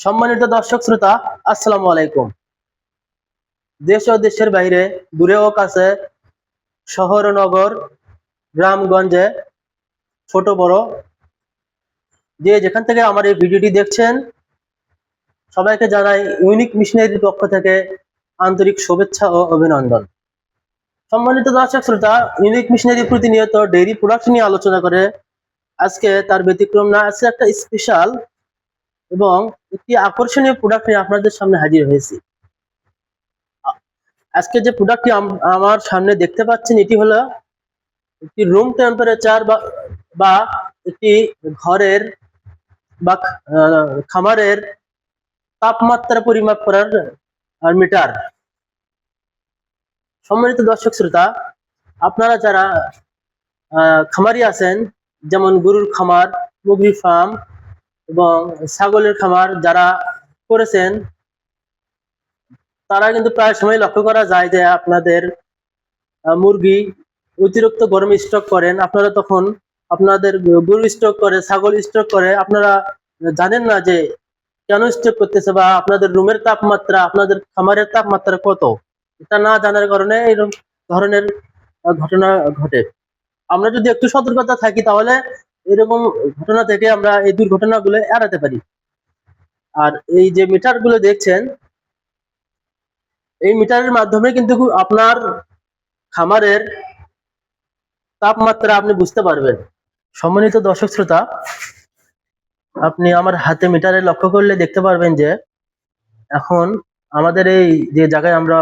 সম্মানিত দর্শক শ্রোতা, আসসালামু আলাইকুম। দেশ ও দেশের বাইরে, দূরে ও কাছে, শহর নগর, গ্রামগঞ্জে, ছোট, বড়, যে যেখান থেকে আমার এই ভিডিওটি দেখছেন, সবাইকে জানাই ইউনিক মিশনারির পক্ষ থেকে আন্তরিক শুভেচ্ছা ও অভিনন্দন। সম্মানিত দর্শক শ্রোতা ইউনিক মিশনারি প্রতিনিয়ত ডেইরি প্রোডাক্ট নিয়ে আলোচনা করে। আজকে তার ব্যতিক্রম না আছে একটা স্পেশাল এবং একটি আকর্ষণীয় প্রোডাক্ট নিয়ে আপনাদের সামনে হাজির হয়েছি। আজকে যে প্রোডাক্টটি আমার সামনে দেখতে পাচ্ছেন, এটি হলো একটি রুম টেম্পারেচার বা একটি ঘরের বা খামারের তাপমাত্রা পরিমাপ করার মিটার সম্মানিত দর্শক শ্রোতা, আপনারা যারা খামারি আছেন, যেমন গরুর খামার, মুরগির ফার্ম এবং ছাগলের খামার যারা করেছেন, তারা কিন্তু প্রায় সময় লক্ষ্য করা যায় যে আপনাদের মুরগি অতিরিক্ত গরম স্টক করেন। আপনারা তখন আপনাদের গরু স্টক করে, ছাগল স্টক করে, আপনারা জানেন না যে কেন স্টক করতেছে বা আপনাদের রুমের তাপমাত্রা, আপনাদের খামারের তাপমাত্রা কত? এটা না জানার কারণে এরকম ধরনের ঘটনা ঘটে। আমরা যদি একটু সতর্কতা থাকি তাহলে এরকম ঘটনা থেকে আমরা এই দুর্ঘটনাগুলো এড়াতে পারি। আর এই যে মিটারগুলো দেখছেন, এই মিটারের মাধ্যমে কিন্তু আপনার খামারের তাপমাত্রা আপনি বুঝতে পারবেন। সম্মানিত দর্শক শ্রোতা, আপনি আমার হাতে মিটারে লক্ষ্য করলে দেখতে পারবেন যে, এখন আমাদের এই যে জায়গায় আমরা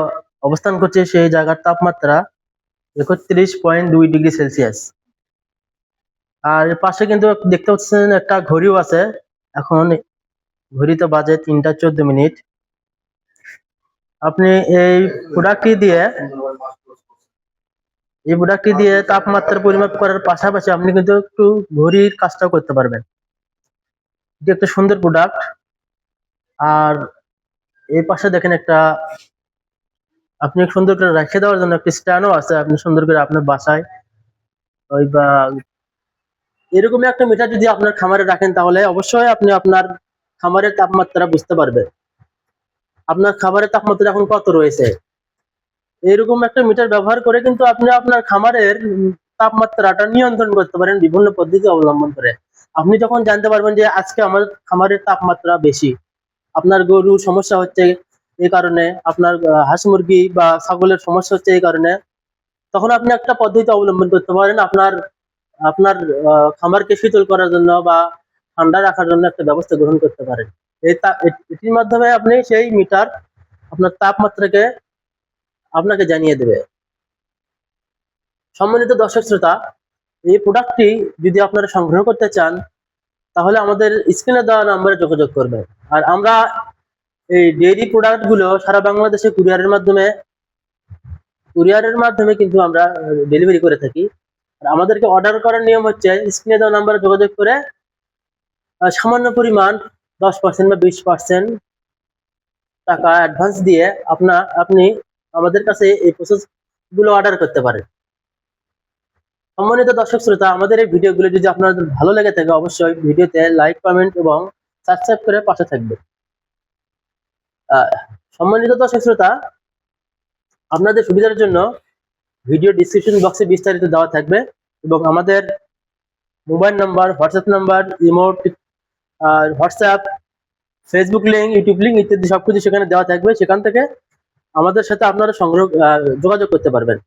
অবস্থান করছি, সেই জায়গার তাপমাত্রা একত্রিশ পয়েন্ট দুই ডিগ্রি সেলসিয়াস। আর পাশে কিন্তু দেখতে পাচ্ছেন একটা ঘড়িও আছে। এখন ঘড়িতে বাজে তিনটা চোদ্দ মিনিট। আপনি এই প্রোডাক্টটি দিয়ে, এই প্রোডাক্টটি দিয়ে তাপমাত্রা পরিমাপ করার পাশাপাশি আপনি কিন্তু একটু ঘড়ির কাজটাও করতে পারবেন। এটি একটা সুন্দর প্রোডাক্ট আর এই পাশে দেখেন একটা, আপনি সুন্দর করে রেখে দেওয়ার জন্য একটা স্ট্যান্ডও আছে। আপনি সুন্দর করে আপনার বাসায় ওই বা এরকমই একটা মিটার যদি আপনার খামারে রাখেন তাহলে অবশ্যই আপনি আপনার খামারের তাপমাত্রা বুঝতে পারবেন। আপনার খাবারের তাপমাত্রা এখন কত রয়েছে? এরকম একটা মিটার ব্যবহার করে কিন্তু আপনি আপনার খামারের তাপমাত্রাটা নিয়ন্ত্রণ করতে পারেন বিভিন্ন পদ্ধতি অবলম্বন করে। আপনি যখন জানতে পারবেন যে আজকে আমার খামারের তাপমাত্রা বেশি, আপনার গরুর সমস্যা হচ্ছে এই কারণে, আপনার হাঁস মুরগি বা ছাগলের সমস্যা হচ্ছে এই কারণে, তখন আপনি একটা পদ্ধতি অবলম্বন করতে পারেন। আপনার আপনার খামারকে শীতল করার জন্য বা ঠান্ডা রাখার জন্য একটা ব্যবস্থা গ্রহণ করতে পারেন। এই এটির মাধ্যমে আপনি সেই মিটার আপনার তাপমাত্রাকে আপনাকে জানিয়ে দেবে। সম্মানিত দর্শক শ্রোতা, এই প্রোডাক্টটি যদি আপনারা সংগ্রহ করতে চান, তাহলে আমাদের স্ক্রিনে দেওয়া নাম্বারে যোগাযোগ করবেন। আর আমরা এই ডেইরি প্রোডাক্টগুলো সারা বাংলাদেশে কুরিয়ারের মাধ্যমে কুরিয়ারের মাধ্যমে কিন্তু আমরা ডেলিভারি করে থাকি। আমাদেরকে অর্ডার করার নিয়ম হচ্ছে স্ক্রিনে দেওয়া নাম্বারে যোগাযোগ করে সামান্য পরিমাণ দশ পার্সেন্ট বা বিশ পার্সেন্ট টাকা অ্যাডভান্স দিয়ে আপনা, আপনি আমাদের কাছে এই প্রসেসগুলো অর্ডার করতে পারেন। সম্মানিত দর্শক শ্রোতা, আমাদের এই ভিডিওগুলো যদি আপনাদের ভালো লেগে থাকে, অবশ্যই ভিডিওতে লাইক কমেন্ট এবং সাবস্ক্রাইব করে পাশে থাকবে সম্মানিত দর্শক শ্রোতা, আপনাদের সুবিধার জন্য ভিডিও ডিসক্রিপশন বক্সে বিস্তারিত দেওয়া থাকবে এবং আমাদের mobile number WhatsApp number remote আর WhatsApp Facebook link YouTube link ইত্যাদি সবকিছু সেখানে দেওয়া থাকবে। সেখান থেকে আমাদের সাথে আপনারা সংগ্রহ যোগাযোগ করতে পারবেন।